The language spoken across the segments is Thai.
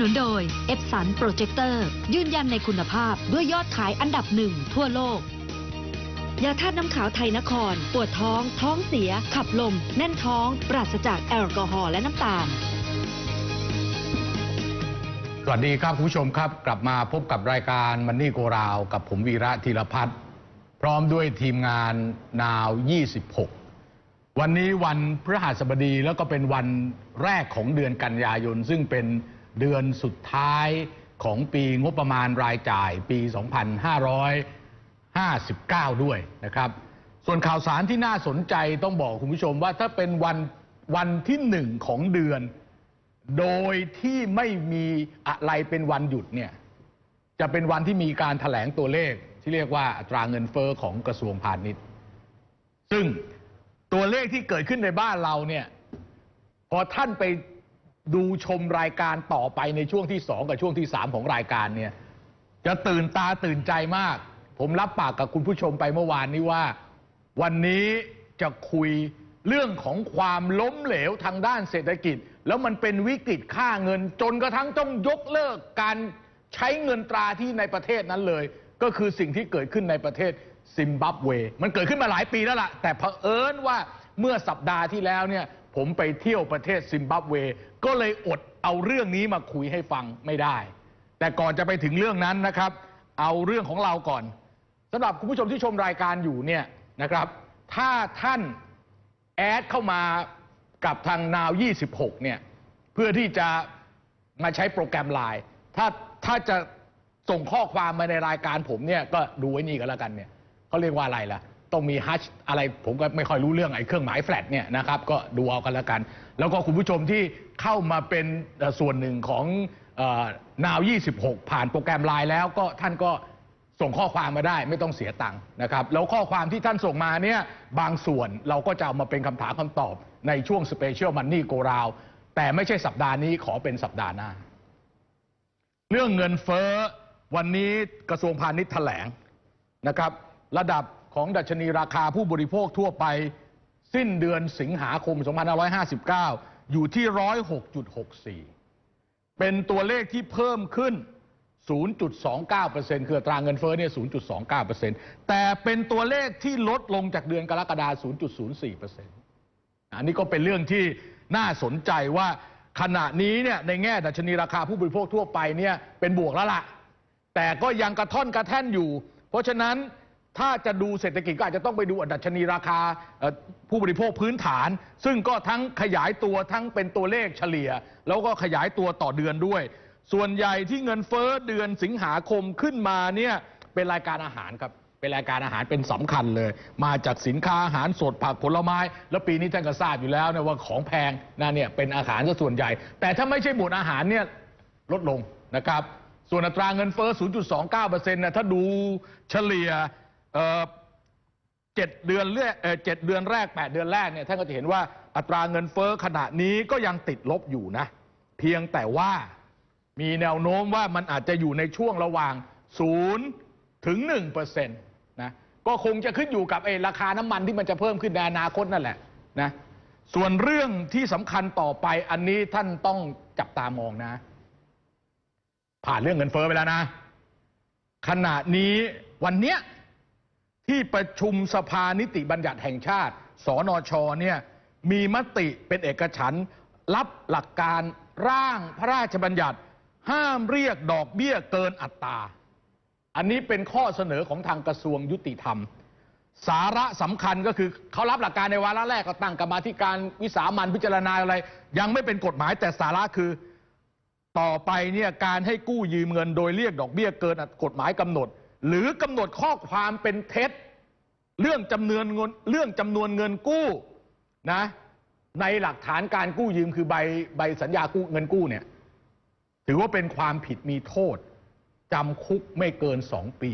นุนโดย เอฟสันโปรเจคเตอร์ยืนยันในคุณภาพด้วยยอดขายอันดับหนึ่งทั่วโลก ยาธาตุน้ำขาวไทยนคร ปวดท้อง ท้องเสีย ขับลม แน่นท้อง ปราศจากแอลกอฮอล์และน้ำตาลสวัสดีครับคุณผู้ชมครับ กลับมาพบกับรายการมันนี่โกราว กับผมวีระธีรพัฒน์พร้อมด้วยทีมงานนาว 26 วันนี้วันพฤหัสบดีแล้วก็เป็นวันแรกของเดือนกันยายน ซึ่งเป็น เดือนสุดท้ายของปีงบประมาณรายจ่ายปี 2559 ด้วยนะครับ ส่วนข่าวสารที่น่าสนใจต้องบอกคุณผู้ชมว่าถ้าเป็นวันวันที่หนึ่งของเดือน โดยที่ไม่มีอะไรเป็นวันหยุดเนี่ยจะเป็นวันที่มีการถแถลงตัวเลขที่เรียกว่าอัตราเงินเฟอ้อของกระทรวงพาณิชย์ ซึ่งตัวเลขที่เกิดขึ้นในบ้านเราเนี่ยพอท่านไป ดูชมรายการต่อไปในช่วงที่สองกับช่วงที่สามของรายการเนี่ยจะตื่นตาตื่นใจมาก ผมรับปากกับคุณผู้ชมไปเมื่อวานนี้ว่า วันนี้จะคุยเรื่องของความล้มเหลวทางด้านเศรษฐกิจ แล้วมันเป็นวิกฤตค่าเงิน จนกระทั่งต้องยกเลิกการใช้เงินตราที่ในประเทศนั้นเลย ก็คือสิ่งที่เกิดขึ้นในประเทศซิมบับเว มันเกิดขึ้นมาหลายปีแล้วล่ะ แต่เผอิญว่าเมื่อสัปดาห์ที่แล้วเนี่ย ผมไปเที่ยวประเทศซิมบับเว ก็เลยอดเอาเรื่องนี้มาคุยให้ฟังไม่ได้ แต่ก่อนจะไปถึงเรื่องนั้นนะครับ เอาเรื่องของเราก่อนสำหรับคุณผู้ชมที่ชมรายการอยู่เนี่ยนะครับ ถ้าท่านแอดเข้ามากับทางนาว 26 เนี่ย เพื่อที่จะมาใช้โปรแกรมไลน์ถ้าถ้าจะส่งข้อความมาในรายการผมเนี่ยก็ดูไว้นี่กันแล้วกันเนี่ยเขาเรียกว่าอะไรล่ะ ต้องมีฮัชอะไรผมก็ไม่ค่อยรู้เรื่องไอ้เครื่องหมายแฟลตเนี่ยนะครับก็ดูเอากันแล้วกัน แล้วก็คุณผู้ชมที่เข้ามาเป็นส่วนหนึ่งของนาว 26 ผ่านโปรแกรมไลน์แล้วก็ท่านก็ส่งข้อความมาได้ไม่ต้องเสียตังค์นะครับ แล้วข้อความที่ท่านส่งมาเนี่ยบางส่วนเราก็จะเอามาเป็นคำถามคำตอบในช่วงสเปเชียลมันนี่โกราวแต่ไม่ใช่สัปดาห์นี้ขอเป็นสัปดาห์หน้า เรื่องเงินเฟ้อวันนี้กระทรวงพาณิชย์แถลงนะครับ ระดับ ของดัชนีราคาผู้บริโภคทั่วไป สิ้นเดือนสิงหาคม 2559 อยู่ที่ 106.64 เป็นตัวเลขที่เพิ่มขึ้น 0.29%คืออัตราเงินเฟ้อเนี่ย 0.29%แต่เป็นตัวเลขที่ลดลงจากเดือนกรกฎาคม 0.04%อันนี้ก็เป็นเรื่องที่น่าสนใจว่าขณะนี้เนี่ยในแง่ดัชนีราคาผู้บริโภคทั่วไปเนี่ยเป็นบวกแล้วล่ะ แต่ก็ยังกระท่อนกระแท่นอยู่ เพราะฉะนั้น ถ้าจะดูเศรษฐกิจก็อาจจะต้องไปดูดัชนีราคาผู้บริโภคพื้นฐาน ซึ่งก็ทั้งขยายตัวทั้งเป็นตัวเลขเฉลี่ย แล้วก็ขยายตัวต่อเดือนด้วย ส่วนใหญ่ที่เงินเฟ้อเดือนสิงหาคมขึ้นมาเนี่ยเป็นรายการอาหารครับเป็นรายการอาหารเป็นสำคัญเลย มาจากสินค้าอาหารสดผักผลไม้ แล้วปีนี้ท่านก็ทราบอยู่แล้วนะว่าของแพงนะเนี่ยเป็นอาหารซะส่วนใหญ่ แต่ถ้าไม่ใช่หมวดอาหารเนี่ยลดลงนะครับ ส่วนอัตราเงินเฟ้อ 0.29%นะถ้าดูเฉลี่ย เอ่อเจ็ดเดือนแรกเอ่อเจ็ดเดือนแรก 8 เดือนแรกเนี่ยท่านก็จะเห็นว่าอัตราเงินเฟ้อขณะนี้ก็ยังติดลบอยู่นะ เพียงแต่ว่ามีแนวโน้มว่ามันอาจจะอยู่ในช่วงระหว่าง 0 ถึง1%นะก็คงจะขึ้นอยู่กับไอ้ราคาน้ำมันที่มันจะเพิ่มขึ้นในอนาคตนั่นแหละนะส่วนเรื่องที่สำคัญต่อไปอันนี้ท่านต้องจับตามองนะ ผ่านเรื่องเงินเฟ้อไปแล้วนะ ขณะนี้วันเนี้ย ที่ประชุมสภานิติบัญญัติแห่งชาติ สนชเนี่ยมีมติเป็นเอกฉันท์รับหลักการร่างพระราชบัญญัติ ห้ามเรียกดอกเบี้ยเกินอัตรา อันนี้เป็นข้อเสนอของทางกระทรวงยุติธรรม สาระสำคัญก็คือเขารับหลักการในวาระแรกก็ตั้งกรรมาธิการวิสามันพิจารณาอะไร ยังไม่เป็นกฎหมายแต่สาระคือ ต่อไปเนี่ยการให้กู้ยืมเงินโดยเรียกดอกเบี้ยเกินกฎหมายกำหนด หรือกำหนดข้อความเป็นเท็จ เรื่องจำนวนเงินเรื่องจำนวนเงินกู้นะในหลักฐานการกู้ยืมคือใบใบสัญญากู้เงินกู้เนี่ยถือว่าเป็นความผิดมีโทษจำคุกไม่เกิน2ปี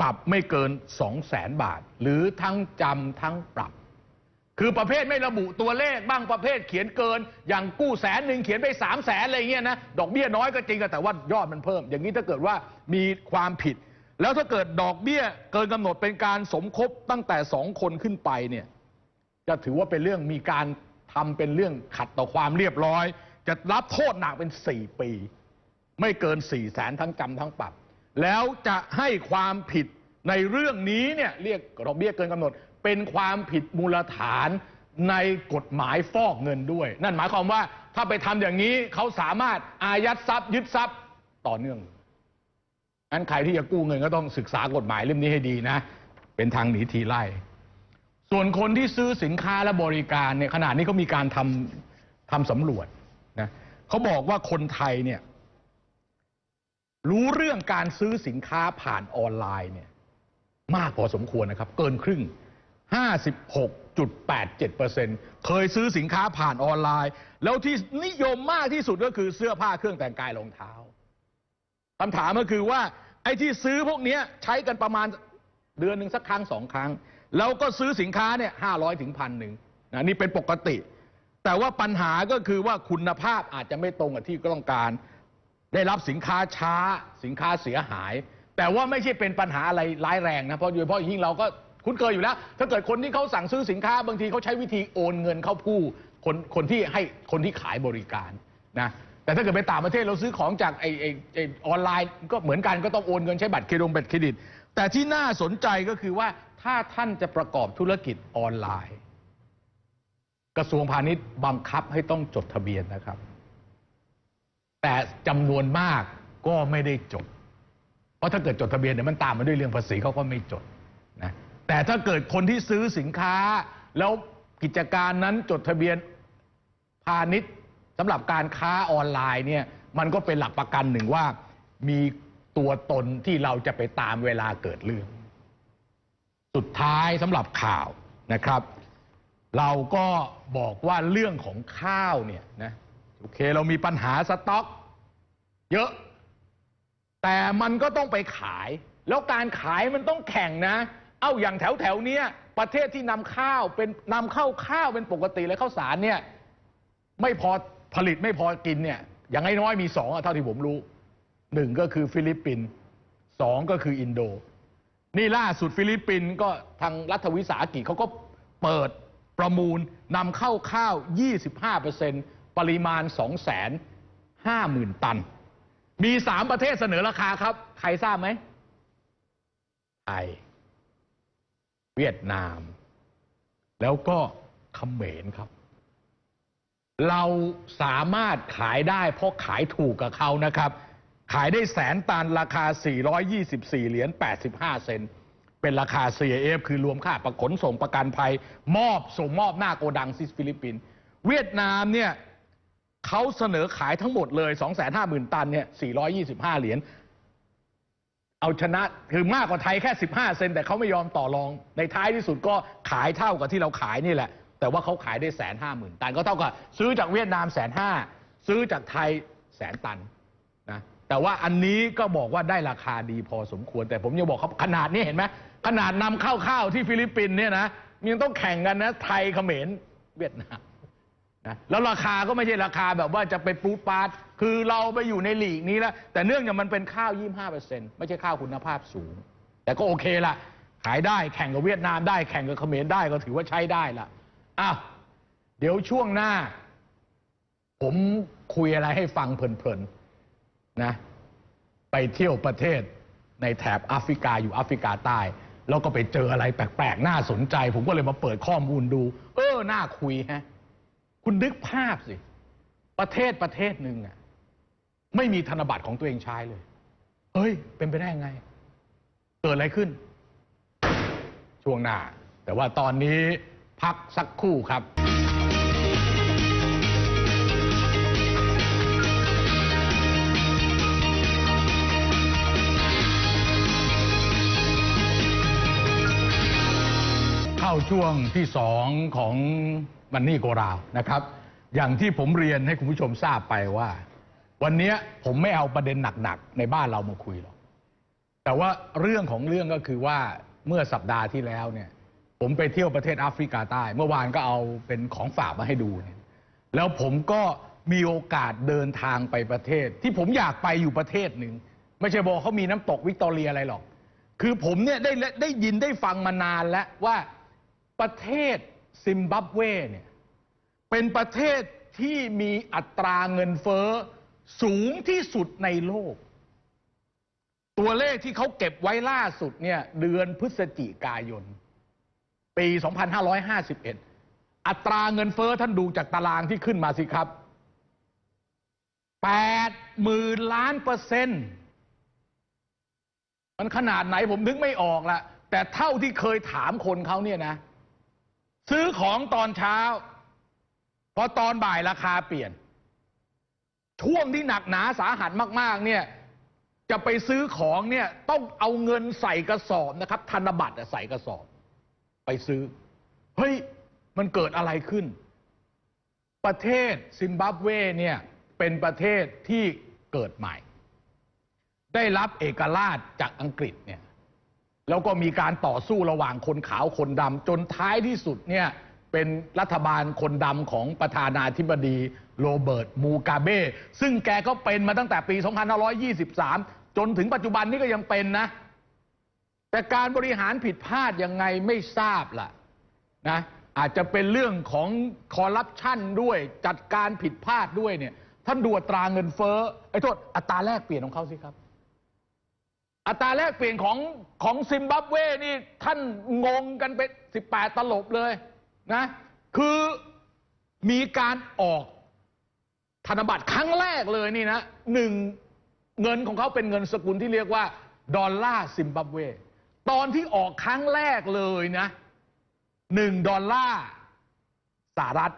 ปรับไม่เกิน2 0 0แสนบาท หรือทั้งจำทั้งปรับ คือประเภทไม่ระบุตัวเลขบ้างประเภทเขียนเกิน อย่างกู้แสนหนึ่งเขียนไปสามแสนอะไรเงี้ยนะดอกเบี้ยน้อยก็จริงแต่ว่ายอดมันเพิ่ม อย่างนี้ถ้าเกิดว่ามีความผิด แล้วถ้าเกิดดอกเบี้ยเกินกำหนดเป็นการสมคบตั้งแต่สองคนขึ้นไปเนี่ยจะถือว่าเป็นเรื่องมีการทำเป็นเรื่องขัดต่อความเรียบร้อย จะรับโทษหนักเป็น 4 ปี ไม่เกิน4ี่แสนทั้งจำทั้งปรับ แล้วจะให้ความผิดในเรื่องนี้เนี่ยเรียกดอกเบี้ยเกินกำหนด เป็นความผิดมูลฐานในกฎหมายฟอกเงินด้วย นั่นหมายความว่าถ้าไปทำอย่างนี้เขาสามารถอายัดทรัพย์ยึดทรัพย์ต่อเนื่อง งั้นใครที่จะกู้เงินก็ต้องศึกษากฎหมายเล่มนี้ให้ดีนะ เป็นทางหนีทีไล่ ส่วนคนที่ซื้อสินค้าและบริการเนี่ยขณะนี้เขามีการทำทำสำรวจนะเขาบอกว่าคนไทยเนี่ยรู้เรื่องการซื้อสินค้าผ่านออนไลน์เนี่ยมากพอสมควรนะครับ เกินครึ่ง 56.87%เคยซื้อสินค้าผ่านออนไลน์ แล้วที่นิยมมากที่สุดก็คือเสื้อผ้าเครื่องแต่งกายรองเท้าคำถามก็คือว่า ไอ้ที่ซื้อพวกเนี้ยใช้กันประมาณเดือนหนึ่งสักครั้งสองครั้ง แล้วก็ซื้อสินค้าเนี่ยห้าร้อยถึงพันหนึ่งนะนี่เป็นปกติ แต่ว่าปัญหาก็คือว่าคุณภาพอาจจะไม่ตรงกับที่ต้องการ ได้รับสินค้าช้าสินค้าเสียหาย แต่ว่าไม่ใช่เป็นปัญหาอะไรร้ายแรงนะเพราะโดยเฉพาะยิ่งเราก็คุ้นเคยอยู่แล้ว ถ้าเกิดคนที่เขาสั่งซื้อสินค้าบางทีเขาใช้วิธีโอนเงินเข้าผู้คนคนที่ให้คนที่ขายบริการนะ แต่ถ้าเกิดไปต่างประเทศเราซื้อของจากไอไอไอออนไลน์ก็เหมือนกันก็ต้องโอนเงินใช้บัตรเครดิตบัตรเครดิต แต่ที่น่าสนใจก็คือว่าถ้าท่านจะประกอบธุรกิจออนไลน์ กระทรวงพาณิชย์บังคับให้ต้องจดทะเบียนนะครับ แต่จำนวนมากก็ไม่ได้จด เพราะถ้าเกิดจดทะเบียนเดี๋ยมันตามมาด้วยเรื่องภาษีเขาก็ไม่จดนะแต่ถ้าเกิดคนที่ซื้อสินค้า แล้วกิจการนั้นจดทะเบียนพาณิชย์ สำหรับการค้าออนไลน์เนี่ยมันก็เป็นหลักประกันหนึ่งว่า มีตัวตนที่เราจะไปตามเวลาเกิดเรื่อง สุดท้ายสำหรับข่าวนะครับ เราก็บอกว่าเรื่องของข้าวเนี่ยนะโอเคเรามีปัญหาสต็อก เยอะ แต่มันก็ต้องไปขาย แล้วการขายมันต้องแข่งนะ เอ้าอย่างแถวแถวเนี้ยประเทศที่นำข้าวเป็นนำเข้าข้าวเป็นปกติเลยข้าวสารเนี่ยไม่พอ ผลิตไม่พอกินเนี่ยอย่างน้อยๆมีสองอะเท่าที่ผมรู้หนึ่งก็คือฟิลิปปินส์สองก็คืออินโด นี่ล่าสุดฟิลิปปินส์ก็ทางรัฐวิสาหกิจเขาก็เปิดประมูลนำเข้าข้าว 25%ปริมาณ 250,000 ตัน มีสามประเทศเสนอราคาครับ ใครทราบไหมไทย เวียดนาม แล้วก็เขมรครับ เราสามารถขายได้เพราะขายถูกกับเขานะครับ ขายได้แสนตันราคา 424 เหรียญ 85 เซน เป็นราคา CAF คือรวมค่าประขนส่งประกันภัย มอบส่งมอบหน้าโกดังที่ฟิลิปปิน เวียดนามเนี่ยเขาเสนอขายทั้งหมดเลย 250,000 ตันเนี่ย 425 เหรียญ เอาชนะคือมากกว่าไทยแค่ 15 เซน แต่เขาไม่ยอมต่อรอง ในท้ายที่สุดก็ขายเท่ากับที่เราขายนี่แหละ แต่ว่าเขาขายได้แสนห้าหมื่นตัน ก็เท่ากับซื้อจากเวียดนามแสนห้าซื้อจากไทยแสนตันนะแต่ว่าอันนี้ก็บอกว่าได้ราคาดีพอสมควร แต่ผมยังบอกเขาขนาดนี้เห็นไหมขนาดนำเข้าข้าวที่ฟิลิปปินส์เนี่ยนะยังต้องแข่งกันนะไทยเขมรเวียดนามนะแล้วราคาก็ไม่ใช่ราคาแบบว่าจะไปปูดปาดคือเราไปอยู่ในหลีกนี้แล้วแต่เนื่องจากมันเป็นข้าว 25ไม่ใช่ข้าวคุณภาพสูง แต่ก็โอเคละขายได้แข่งกับเวียดนามได้แข่งกับเขมรได้ก็ถือว่าใช้ได้ละ อ้าวเดี๋ยวช่วงหน้า ผมคุยอะไรให้ฟังเพลินๆนะ ไปเที่ยวประเทศในแถบแอฟริกาอยู่แอฟริกาใต้ แล้วก็ไปเจออะไรแปลกๆ น่าสนใจ ผมก็เลยมาเปิดข้อมูลดู เออ น่าคุยฮะ คุณนึกภาพสิ ประเทศประเทศหนึ่งอะไม่มีธนบัตรของตัวเองใช้เลย เฮ้ย เป็นไปได้ไง เกิดอะไรขึ้น ช่วงหน้า แต่ว่าตอนนี้ พักสักครู่ครับเข้าช่วงที่สองของมันนี่โกราวนะครับ อย่างที่ผมเรียนให้คุณผู้ชมทราบไปว่า วันนี้ผมไม่เอาประเด็นหนักๆในบ้านเรามาคุยหรอกแต่ว่าเรื่องของเรื่องก็คือว่าเมื่อสัปดาห์ที่แล้วเนี่ย ผมไปเที่ยวประเทศแอฟริกาใต้ เมื่อวานก็เอาเป็นของฝากมาให้ดูเนี่ยแล้วผมก็มีโอกาสเดินทางไปประเทศ ที่ผมอยากไปอยู่ประเทศหนึ่งไม่ใช่บอกเขามีน้ำตกวิกตอเรียอะไรหรอก คือผมเนี่ยได้ได้ยินได้ฟังมานานแล้วว่าประเทศซิมบับเวเนี่ยเป็นประเทศที่มีอัตราเงินเฟ้อสูงที่สุดในโลก ตัวเลขที่เขาเก็บไว้ล่าสุดเนี่ยเดือนพฤศจิกายน ปี 2551 อัตราเงินเฟอ้อท่านดูจากตารางที่ขึ้นมาสิครับ8หมื่นล้านเปอร์เซ็นต์มันขนาดไหนผมนึกไม่ออกละแต่เท่าที่เคยถามคนเขาเนี่ยนะ ซื้อของตอนเช้า พอตอนบ่ายราคาเปลี่ยน ช่วงที่หนักหนาสาหัสมาก ๆ เนี่ย จะไปซื้อของเนี่ย ต้องเอาเงินใส่กระสอบนะครับ ธนบัตรใส่กระสอบ ไปซื้อ เฮ้ย มันเกิดอะไรขึ้น ประเทศซิมบับเวเนี่ยเป็นประเทศที่เกิดใหม่ ได้รับเอกราชจากอังกฤษเนี่ยแล้วก็มีการต่อสู้ระหว่างคนขาวคนดำจนท้ายที่สุดเนี่ยเป็นรัฐบาลคนดำของประธานาธิบดีโรเบิร์ตมูกาเบ ซึ่งแกก็เป็นมาตั้งแต่ปี 2523 จนถึงปัจจุบันนี้ก็ยังเป็นนะ แต่การบริหารผิดพลาดยังไงไม่ทราบล่ะนะอาจจะเป็นเรื่องของคอร์รัปชันด้วยจัดการผิดพลาดด้วยเนี่ยท่านดูอัตราเงินเฟ้อไอ้โทษอัตราแลกเปลี่ยนของเขาสิครับ อัตราแลกเปลี่ยนของของซิมบับเวนี่ท่านงงกันไป18ตลบเลยนะคือมีการออกธนบัตรครั้งแรกเลยนี่นะหนึ่งเงินของเขาเป็นเงินสกุลที่เรียกว่า ดอลลาร์ซิมบับเว ตอนที่ออกครั้งแรกเลยนะหนึ่งดอลลาร์สหรัฐ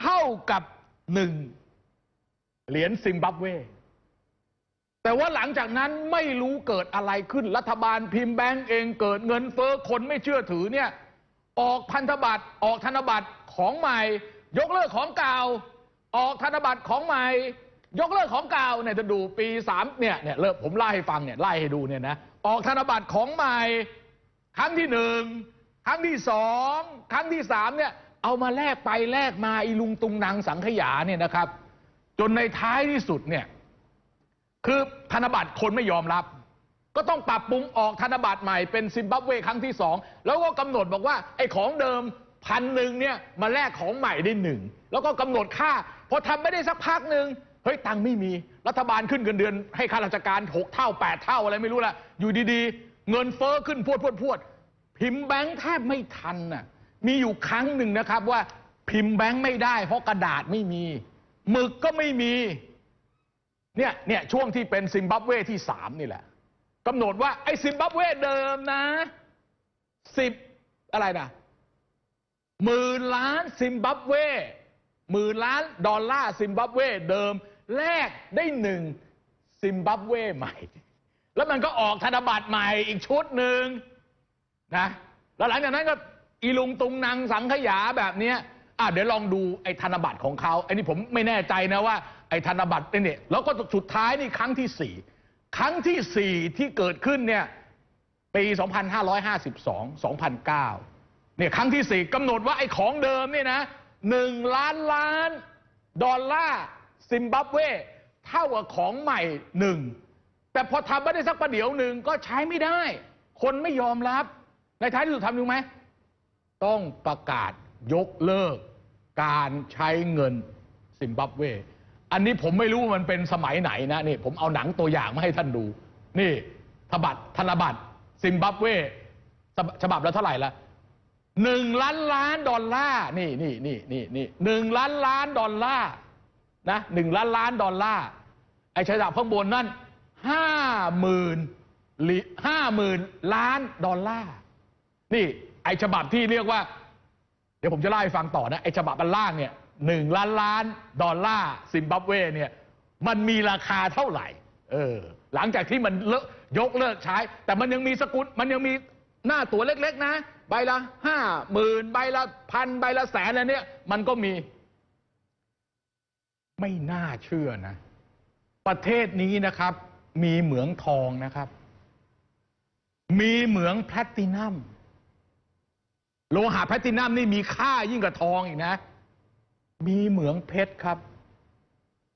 เท่ากับหนึ่งเหรียญซิมบับเว แต่ว่าหลังจากนั้นไม่รู้เกิดอะไรขึ้น รัฐบาลพิมพ์แบงก์เองเกิดเงินเฟ้อคนไม่เชื่อถือเนี่ย ออกพันธบัตรออกธนบัตรของใหม่ ยกเลิกของเก่าออกธนบัตรของใหม่ ยกเลิกของเก่าเนี่ยจะดูปีสามเนี่ยเนี่ยเลิกผมไล่ให้ฟังเนี่ยไล่ให้ดูเนี่ยนะ ออกธนบัตรของใหม่ ครั้งที่หนึ่งครั้งที่สองครั้งที่สามเนี่ยเอามาแลกไปแลกมาอีลุงตุงนางสังขยาเนี่ยนะครับ จนในท้ายที่สุดเนี่ยคือธนบัตรคนไม่ยอมรับ ก็ต้องปรับปรุงออกธนบัตรใหม่เป็นซิมบับเวครั้งที่สองแล้วก็กำหนดบอกว่าไอ้ของเดิมพันหนึ่งเนี่ยมาแลกของใหม่ได้หนึ่งแล้วก็กำหนดค่าพอทำไม่ได้สักพักหนึ่งเฮ้ยตังไม่มี รัฐบาลขึ้นเงินเดือนให้ข้าราชการหกเท่าแปดเท่าอะไรไม่รู้ละอยู่ดีๆ เงินเฟ้อขึ้นพวดพวดพวดพิมพ์แบงค์แทบไม่ทันน่ะมีอยู่ครั้งหนึ่งนะครับว่าพิมพ์แบงค์ไม่ได้ เพราะกระดาษไม่มีหมึกก็ไม่มีเนี่ยเนี่ยช่วงที่เป็นซิมบับเวที่สามนี่แหละกำหนดว่าไอ้ซิมบับเวเดิมนะสิบอะไรนะหมื่นล้านซิมบับเวหมื่นล้านดอลลาร์ซิมบับเวเดิม แลกได้หนึ่งซิมบับเวใหม่ แล้วมันก็ออกธนบัตรใหม่อีกชุดหนึ่งนะแล้วหลังจากนั้นก็อีลุงตุงนางสังขยาแบบเนี้ยอะเดี๋ยวลองดูไอ้ธนบัตรของเขาไอ้นี่ผมไม่แน่ใจนะว่าไอ้ธนบัตรเนี่ยแล้วก็สุดท้ายนี่ครั้งที่สี่ครั้งที่สี่ที่เกิดขึ้นเนี่ยปี 2552 2009 เนี่ยครั้งที่สี่กำหนดว่าไอ้ของเดิมเนี่ยนะหนึ่งล้านล้าน ดอลลาร์ ซิมบับเวเท่ากับของใหม่หนึ่งแต่พอทำไม่ได้สักประเดี๋ยวหนึ่งก็ใช้ไม่ได้ คนไม่ยอมรับในท้ายที่สุดทำยังไหม ต้องประกาศยกเลิก การใช้เงินซิมบับเว อันนี้ผมไม่รู้ว่ามันเป็นสมัยไหนนะนี่ผมเอาหนังตัวอย่างมาให้ท่านดู นี่ธบัตรธนบัตรซิมบับเวฉบับฉบับละเท่าไหร่ละหนึ่งล้านล้านดอลลาร์นี่นี่นี่นี่นี่หนึ่งล้านล้านดอลลาร์ นะหนึ่งล้านล้านดอลลาร์ไอ้ฉบับข้างบนนั่นห้าหมื่นห้าหมื่นล้านดอลลาร์นี่ไอ้ฉบับที่เรียกว่า เดี๋ยวผมจะเล่าให้ฟังต่อนะไอ้ฉบับอันล่างเนี่ยหนึ่งล้านล้านดอลลาร์ซิมบับเวเนี่ยมันมีราคาเท่าไหร่เออหลังจากที่มันเลอะยกเลิกใช้ แต่มันยังมีสกุลมันยังมีหน้าตัวเล็กๆนะ ใบละห้าหมื่นใบละพันใบละแสนอะไรเนี่ยมันก็มี ไม่น่าเชื่อนะ ประเทศนี้นะครับ มีเหมืองทองนะครับ มีเหมืองแพลตินัมโลหะแพลตินัมนี่มีค่ายิ่งกว่าทองอีกนะ มีเหมืองเพชรครับ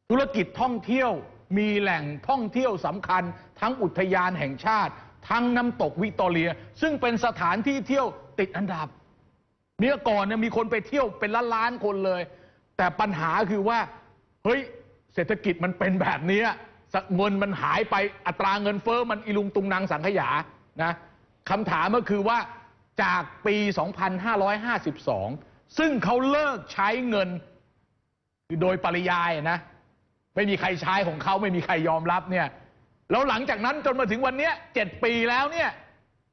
ธุรกิจท่องเที่ยวมีแหล่งท่องเที่ยวสำคัญ ทั้งอุทยานแห่งชาติ ทั้งน้ำตกวิตอเรีย ซึ่งเป็นสถานที่เที่ยวติดอันดับ เมื่อก่อนเนี่ยมีคนไปเที่ยวเป็นล้านล้านๆคนเลย แต่ปัญหาคือว่า เฮ้ย เศรษฐกิจมันเป็นแบบนี้สเงินมันหายไปอัตราเงินเฟ้อมันอิลุงตุงนางสังขยานะคำถามก็คือว่าจากปี 2552 ซึ่งเขาเลิกใช้เงินคือโดยปริยายนะ ไม่มีใครใช้ของเขาไม่มีใครยอมรับเนี่ยแล้วหลังจากนั้นจนมาถึงวันนี้เจ็ดปีแล้วเนี่ย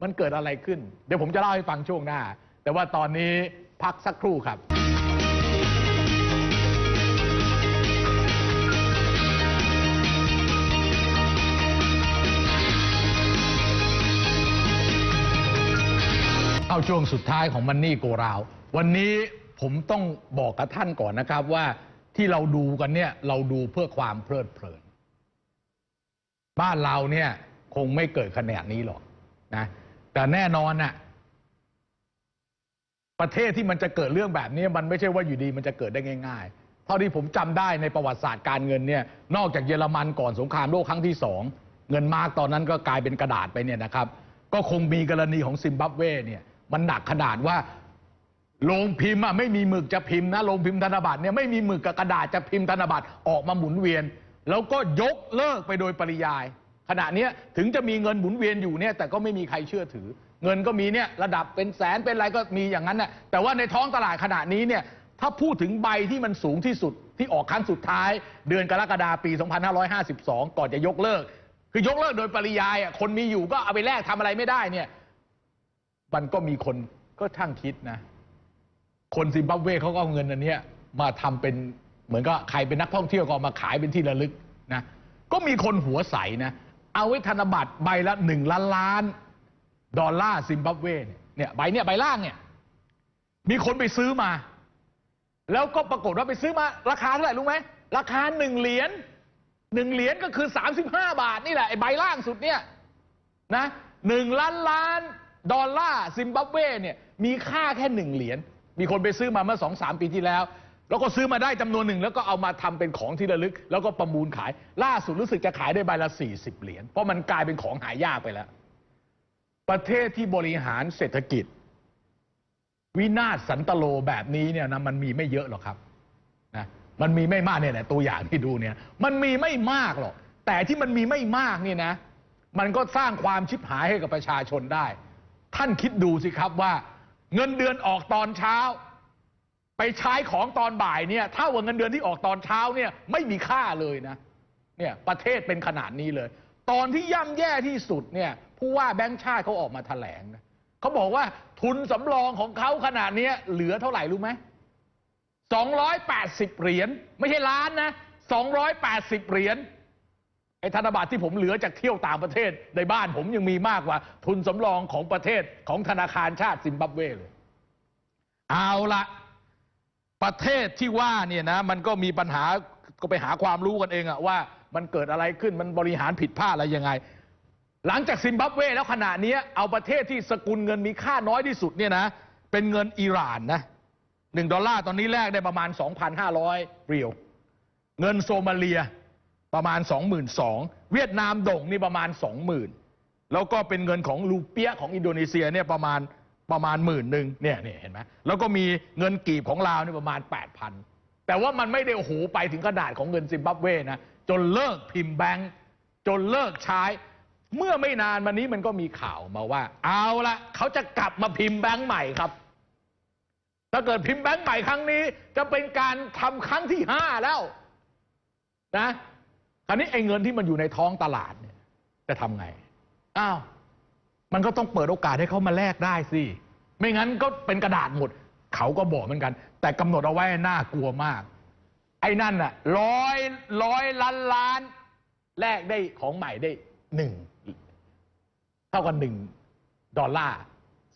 มันเกิดอะไรขึ้น เดี๋ยวผมจะเล่าให้ฟังช่วงหน้า แต่ว่าตอนนี้พักสักครู่ครับ เอาช่วงสุดท้ายของมันนี่โกราว วันนี้ผมต้องบอกกับท่านก่อนนะครับว่าที่เราดูกันเนี่ยเราดูเพื่อความเพลิดเพลิน บ้านเราเนี่ยคงไม่เกิดขนาดนี้หรอกนะแต่แน่นอนน่ะประเทศที่มันจะเกิดเรื่องแบบนี้มันไม่ใช่ว่าอยู่ดีมันจะเกิดได้ง่าย ๆ เท่าที่ผมจำได้ในประวัติศาสตร์การเงินเนี่ยนอกจากเยอรมันก่อนสงครามโลกครั้งที่สองเงินมาร์กตอนนั้นก็กลายเป็นกระดาษไปเนี่ยนะครับ ก็คงมีกรณีของซิมบับเวเนี่ย มันหนักขนาดว่าโรงพิมพ์อะไม่มีหมึกจะพิมพ์นะโรงพิมพ์ธนบัตรเนี่ยไม่มีหมึกกับกระดาษจะพิมพ์ธนบัตรออกมาหมุนเวียน แล้วก็ยกเลิกไปโดยปริยาย ขณะเนี้ยถึงจะมีเงินหมุนเวียนอยู่เนี่ยแต่ก็ไม่มีใครเชื่อถือ เงินก็มีเนี่ยระดับเป็นแสนเป็นอะไรก็มีอย่างนั้นน่ะแต่ว่าในท้องตลาดขณะนี้เนี่ยถ้าพูดถึงใบที่มันสูงที่สุดที่ออกครั้งสุดท้าย เดือนกรกฎาปี 2552 ก่อนจะยกเลิก คือยกเลิกโดยปริยายอะคนมีอยู่ก็เอาไปแลกทำอะไรไม่ได้เนี่ย มันก็มีคนก็ช่างคิดนะ คนซิมบับเวเขาก็เอาเงินอันนี้มาทำเป็นเหมือนก็ใครเป็นนักท่องเที่ยวก็มาขายเป็นที่ระลึกนะ ก็มีคนหัวใสนะ เอาไว้ธนบัตรใบละหนึ่งล้านล้าน ดอลลาร์ซิมบับเวเนี่ยเนี่ยใบเนี่ยใบล่างเนี่ย มีคนไปซื้อมา แล้วก็ปรากฏว่าไปซื้อมา ราคาเท่าไหร่รู้ไหมราคาหนึ่งเหรียญหนึ่งเหรียญก็คือ 35 บาทนี่แหละไอ้ใบล่างสุดเนี่ยนะหนึ่งล้านล้าน ดอลลาร์ซิมบับเวเนี่ยมีค่าแค่หนึ่งเหรียญมีคนไปซื้อมาเมื่อสองสามปีที่แล้ว แล้วก็ซื้อมาได้จำนวนหนึ่ง แล้วก็เอามาทำเป็นของที่ระลึก แล้วก็ประมูลขาย ล่าสุดรู้สึกจะขายได้ใบละสี่สิบเหรียญเพราะมันกลายเป็นของหายากไปแล้ว ประเทศที่บริหารเศรษฐกิจ วินาศสันตโลแบบนี้เนี่ยนะมันมีไม่เยอะหรอกครับนะมันมีไม่มากเนี่ยแหละตัวอย่างที่ดูเนี่ยมันมีไม่มากหรอกแต่ที่มันมีไม่มากเนี่ยนะ มันก็สร้างความชิบหายให้กับประชาชนได้ ท่านคิดดูสิครับว่า เงินเดือนออกตอนเช้า ไปใช้ของตอนบ่ายเนี่ยเท่ากับเงินเดือนที่ออกตอนเช้าเนี่ยไม่มีค่าเลยนะเนี่ยประเทศเป็นขนาดนี้เลย ตอนที่ย่ำแย่ที่สุดเนี่ยผู้ว่าแบงค์ชาติเขาออกมาแถลงนะเขาบอกว่าทุนสำรองของเขาขนาดนี้เหลือเท่าไหร่รู้ไหม280 เหรียญไม่ใช่ล้านนะ 280 เหรียญ ไอ้ธนบัตรที่ผมเหลือจากเที่ยวต่างประเทศในบ้านผมยังมีมากกว่า ทุนสำรองของประเทศของธนาคารชาติซิมบับเวเลย เอาละประเทศที่ว่าเนี่ยนะมันก็มีปัญหาก็ไปหาความรู้กันเองอะว่ามันเกิดอะไรขึ้นมันบริหารผิดพลาดอะไรยังไง หลังจากซิมบับเวแล้วขณะนี้เอาประเทศที่สกุลเงินมีค่าน้อยที่สุดเนี่ยนะเป็นเงินอิหร่านนะหนึ่งดอลลาร์ตอนนี้แลกได้ประมาณ 2,500 เรียว เงินโซมาเลีย ประมาณ 22,000เวียดนามด่งนี่ประมาณ 20,000 แล้วก็เป็นเงินของลูเปียของอินโดนีเซียเนี่ยประมาณประมาณหมื่นหนึ่งเนี่ยเนี่ยเห็นไหมแล้วก็มีเงินกีบของลาวนี่ประมาณ 8,000 แต่ว่ามันไม่ได้โอ้โหไปถึงขนาดของเงินซิมบับเวนะจนเลิกพิมพ์แบงก์จนเลิกใช้ เมื่อไม่นานมานี้มันก็มีข่าวมาว่า เอาละเขาจะกลับมาพิมพ์แบงก์ใหม่ครับ ถ้าเกิดพิมพ์แบงก์ใหม่ครั้งนี้ จะเป็นการทำครั้งที่ห้าแล้วนะ คราวนี้ไอ้เงินที่มันอยู่ในท้องตลาดเนี่ยจะทำไง อ้าว มันก็ต้องเปิดโอกาสให้เขามาแลกได้สิ ไม่งั้นก็เป็นกระดาษหมด เขาก็บอกเหมือนกัน แต่กำหนดเอาไว้น่ากลัวมาก ไอ้นั่นน่ะร้อยร้อยล้านล้าน แลกได้ของใหม่ได้หนึ่งเท่ากับหนึ่งดอลลาร์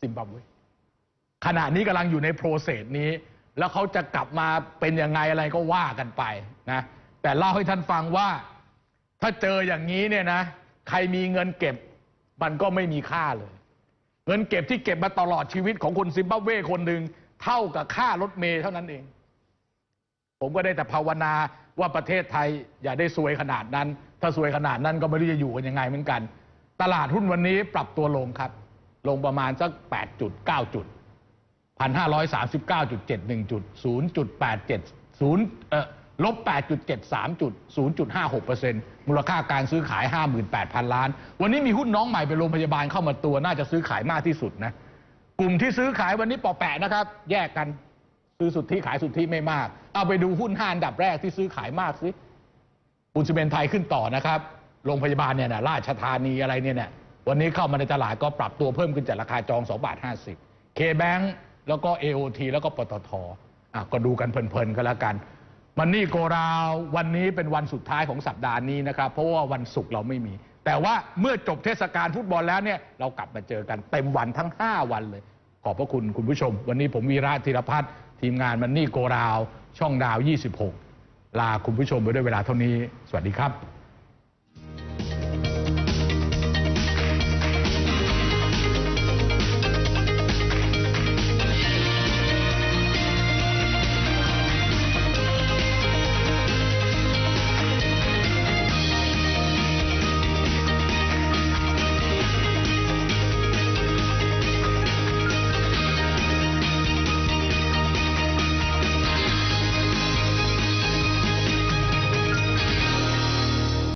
ซิมบับเวขณะนี้กำลังอยู่ในโปรเซสนี้ แล้วเขาจะกลับมาเป็นยังไงอะไรก็ว่ากันไปนะ แต่เล่าให้ท่านฟังว่า ถ้าเจออย่างนี้เนี่ยนะใครมีเงินเก็บมันก็ไม่มีค่าเลย เงินเก็บที่เก็บมาตลอดชีวิตของคนซิมบับเวคนหนึ่งเท่ากับค่ารถเมล์เท่านั้นเอง ผมก็ได้แต่ภาวนาว่าประเทศไทยอย่าได้ซวยขนาดนั้น ถ้าซวยขนาดนั้นก็ไม่รู้จะอยู่กันยังไงเหมือนกัน ตลาดหุ้นวันนี้ปรับตัวลงครับ ลงประมาณสัก 8 จุด 9 จุด 1,539.71จุด0.87 0เอ่อ ลบ 8.73จุด0.56%มูลค่าการซื้อขาย 58,000 ล้าน วันนี้มีหุ้นน้องใหม่เป็นโรงพยาบาลเข้ามาตัวน่าจะซื้อขายมากที่สุดนะ กลุ่มที่ซื้อขายวันนี้ปอแปะนะครับ แยกกันซื้อสุทธิขายสุทธิไม่มาก เอาไปดูหุ้นห้าอันดับแรกที่ซื้อขายมากสิปูนซีเมนไทยขึ้นต่อนะครับ โรงพยาบาลเนี่ยนะราชธานีอะไรเนี่ยนะวันนี้เข้ามาในตลาดก็ปรับตัวเพิ่มขึ้นจากราคาจอง2บาท50เคแบงแล้วก็ AOT แล้วก็ปตทอะก็ดูกันเพลินๆก็แล้วกัน มันนี่โกราววันนี้เป็นวันสุดท้ายของสัปดาห์นี้นะครับ เพราะว่าวันศุกร์เราไม่มี แต่ว่าเมื่อจบเทศกาลฟุตบอลแล้วเนี่ยเรากลับมาเจอกันเต็มวันทั้ง 5 วันเลย ขอบพระคุณคุณผู้ชม วันนี้ผมวีระธีรพัฒน์ทีมงานมันนี่โกราว ช่องดาว 26 ลาคุณผู้ชมไปด้วยเวลาเท่านี้ สวัสดีครับ